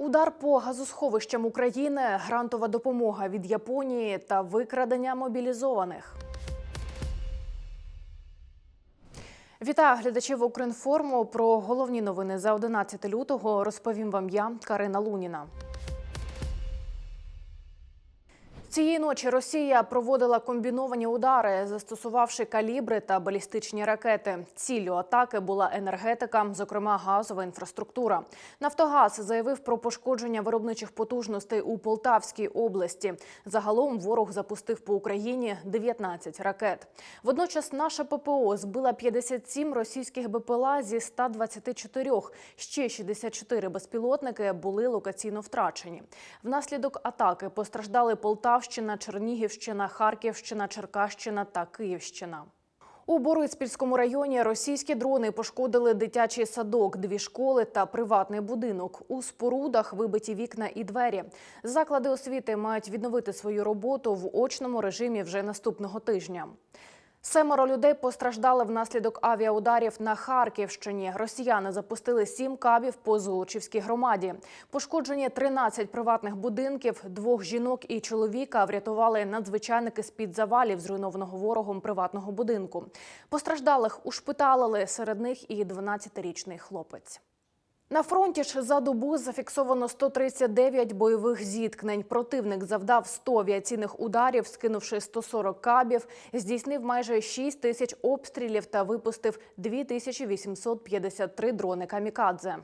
Удар по газосховищам України, грантова допомога від Японії та викрадення мобілізованих. Вітаю глядачів Укрінформу. Про головні новини за 11 лютого розповім вам я, Карина Луніна. Цієї ночі Росія проводила комбіновані удари, застосувавши калібри та балістичні ракети. Ціллю атаки була енергетика, зокрема газова інфраструктура. Нафтогаз заявив про пошкодження виробничих потужностей у Полтавській області. Загалом ворог запустив по Україні 19 ракет. Водночас наша ППО збила 57 російських БПЛА зі 124. Ще 64 безпілотники були локаційно втрачені. Внаслідок атаки постраждали Полтавщина, Чернігівщина, Харківщина, Черкащина та Київщина. У Бориспільському районі російські дрони пошкодили дитячий садок, дві школи та приватний будинок. У спорудах вибиті вікна і двері. Заклади освіти мають відновити свою роботу в очному режимі вже наступного тижня. Семеро людей постраждали внаслідок авіаударів на Харківщині. Росіяни запустили сім кабів по Золочівській громаді. Пошкоджені 13 приватних будинків, двох жінок і чоловіка врятували надзвичайники з-під завалів зруйнованого ворогом приватного будинку. Постраждалих ушпиталили, серед них і 12-річний хлопець. На фронті ж за добу зафіксовано 139 бойових зіткнень. Противник завдав 100 авіаційних ударів, скинувши 140 кабів, здійснив майже 6 тисяч обстрілів та випустив 2853 дрони камікадзе.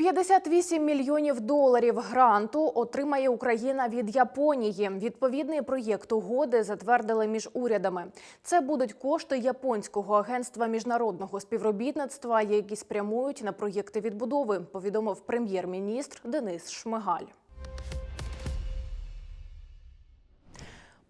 58 мільйонів доларів гранту отримає Україна від Японії. Відповідний проєкт угоди затвердили між урядами. Це будуть кошти японського агентства міжнародного співробітництва, які спрямують на проєкти відбудови. Повідомив прем'єр-міністр Денис Шмигаль.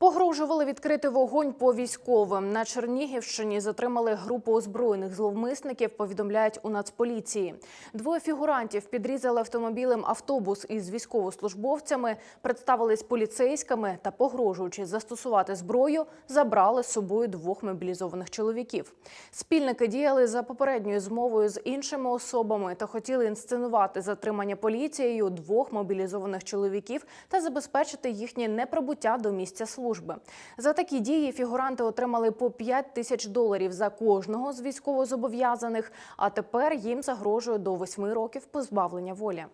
Погрожували відкрити вогонь по військовим. На Чернігівщині затримали групу озброєних зловмисників, повідомляють у Нацполіції. Двоє фігурантів підрізали автомобілем автобус із військовослужбовцями, представились поліцейськими та, погрожуючи застосувати зброю, забрали з собою двох мобілізованих чоловіків. Спільники діяли за попередньою змовою з іншими особами та хотіли інсценувати затримання поліцією двох мобілізованих чоловіків та забезпечити їхнє неприбуття до місця служби служби. За такі дії фігуранти отримали по 5 тисяч доларів за кожного з військовозобов'язаних, а тепер їм загрожує до 8 років позбавлення волі.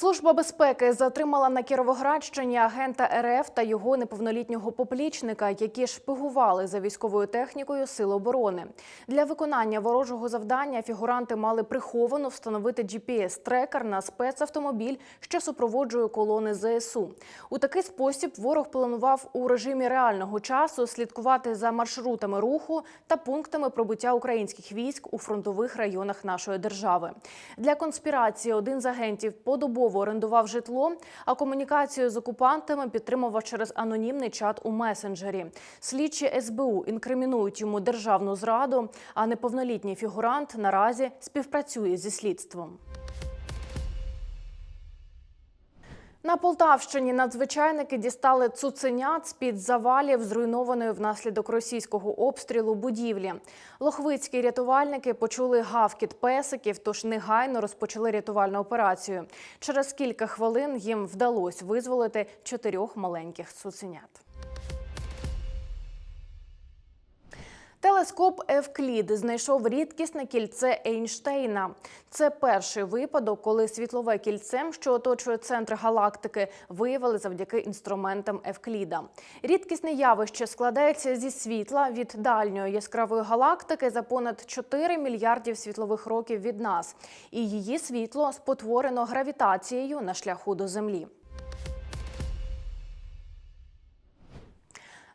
Служба безпеки затримала на Кіровоградщині агента РФ та його неповнолітнього поплічника, які шпигували за військовою технікою Сил оборони. Для виконання ворожого завдання фігуранти мали приховано встановити GPS-трекер на спецавтомобіль, що супроводжує колони ЗСУ. У такий спосіб ворог планував у режимі реального часу слідкувати за маршрутами руху та пунктами пробуття українських військ у фронтових районах нашої держави. Для конспірації один з агентів подобово орендував житло, а комунікацію з окупантами підтримував через анонімний чат у месенджері. Слідчі СБУ інкримінують йому державну зраду, а неповнолітній фігурант наразі співпрацює зі слідством. На Полтавщині надзвичайники дістали цуценят з-під завалів, зруйнованої внаслідок російського обстрілу будівлі. Лохвицькі рятувальники почули гавкіт песиків, тож негайно розпочали рятувальну операцію. Через кілька хвилин їм вдалося визволити чотирьох маленьких цуценят. Телескоп Евклід знайшов рідкісне кільце Ейнштейна. Це перший випадок, коли світлове кільце, що оточує центр галактики, виявили завдяки інструментам Евкліда. Рідкісне явище складається зі світла від дальньої яскравої галактики за понад 4 мільярдів світлових років від нас, і її світло спотворено гравітацією на шляху до Землі.